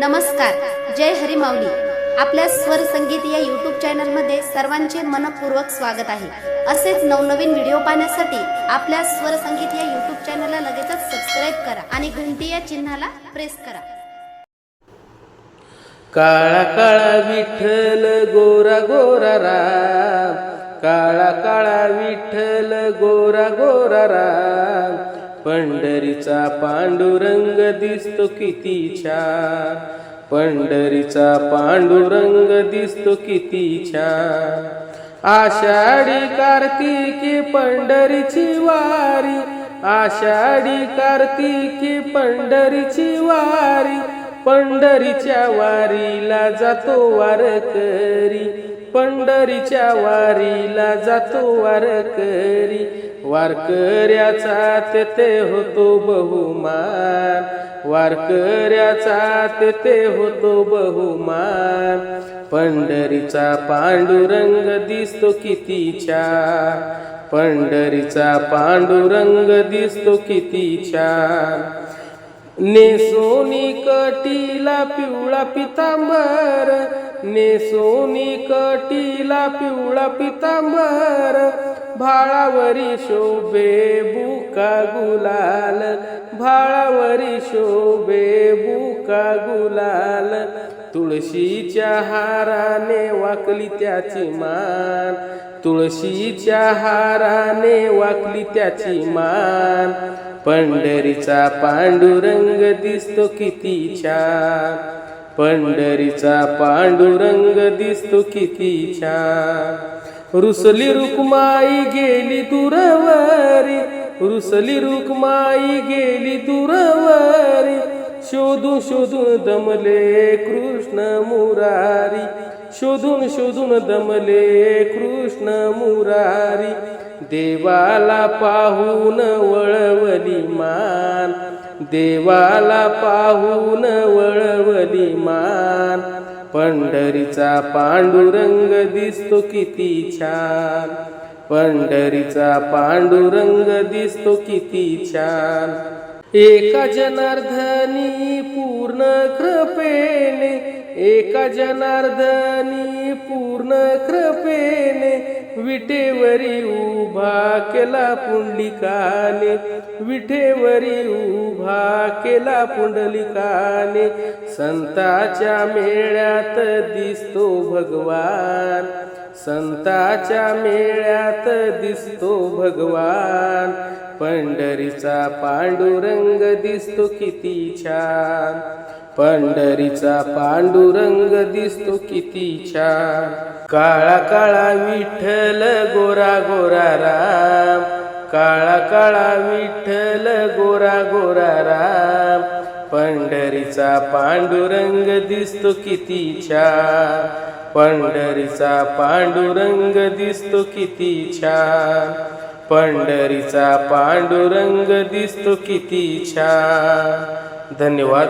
नमस्कार जय हरिमाऊली. आपल्या स्वर संगीत या यूट्यूब चॅनलमध्ये सर्वांचे मनपूर्वक स्वागत आहे. असेच नवनवीन व्हिडिओ पाहण्यासाठी आपल्या स्वर संगीत या यूट्यूब चॅनलला लगेचच सबस्क्राईब करा आणि घंटी या चिन्हाला प्रेस करा. काळा काळा विठ्ठल गोरा गोरा राम. काळा काळा विठ्ठल गोरा गोरा राम. पंढरीचा पांडुरंग दिसतो किती छान. पंढरीचा पांडुरंग दिसतो किती छान. आषाढी कार्तिकी पंढरीची वारी. आषाढी कार्तिकी पंढरीची वारी. पंढरीच्या वारीला जातो वारकरी. पंढरीच्या वारीला जातो वारकरी. वारकऱ्याचा तेथे होतो बहुमान. वारकऱ्याचा तेथे होतो बहुमान. पंढरीचा पांडुरंग दिसतो किती छान पंढरीचा पांडुरंग दिसतो किती छान नेसोनी कटीला पिवळा पितांबर. नेसोनी कटीला पिवळा पितांबर भाळावरी शोभे बुका गुलाल भाळावरी शोभे बुका गुलाल. तुळशीच्या हाराने वाकली त्याची मान तुळशीच्या हाराने वाकली त्याची मान. पंढरीचा पांडुरंग दिसतो किती छान. पंढरीचा पांडुरंग दिसतो किती छान रुसली रुक्माई गेली दुरवरी रुसली रुक्माई गेली दुरवरी. शोधून शोधून दमले कृष्ण मुरारी. शोधून शोधून दमले कृष्ण मुरारी. देवाला पाहून वळवली मान. देवाला पाहून वळवली मान. पंढरीचा पांडुरंग दिसतो किती छान. पंढरीचा पांडुरंग दिसतो किती छान. एका जनार्दनी पूर्ण कृपेने एका जनार्दनी पूर्ण कृपेने विटेवरी उभा केला पुंडलिकाने विठेवरी उभा केला पुंडलिकाने संताच्या मेळ्यात दिसतो भगवान. संताच्या मेळ्यात दिसतो भगवान. पंढरीचा पांडुरंग दिसतो किती छान. पंढरीचा पांडुरंग दिसतो किती छान. काळा काळा विठ्ठल गोरा गोरा राम. काळा काळा विठ्ठल गोरा गोरा राम. पंढरीचा पांडुरंग दिसतो किती छान. पंढरीचा पांडुरंग दिसतो किती छान. पंढरीचा पांडुरंग दिसतो किती छान. धन्यवाद.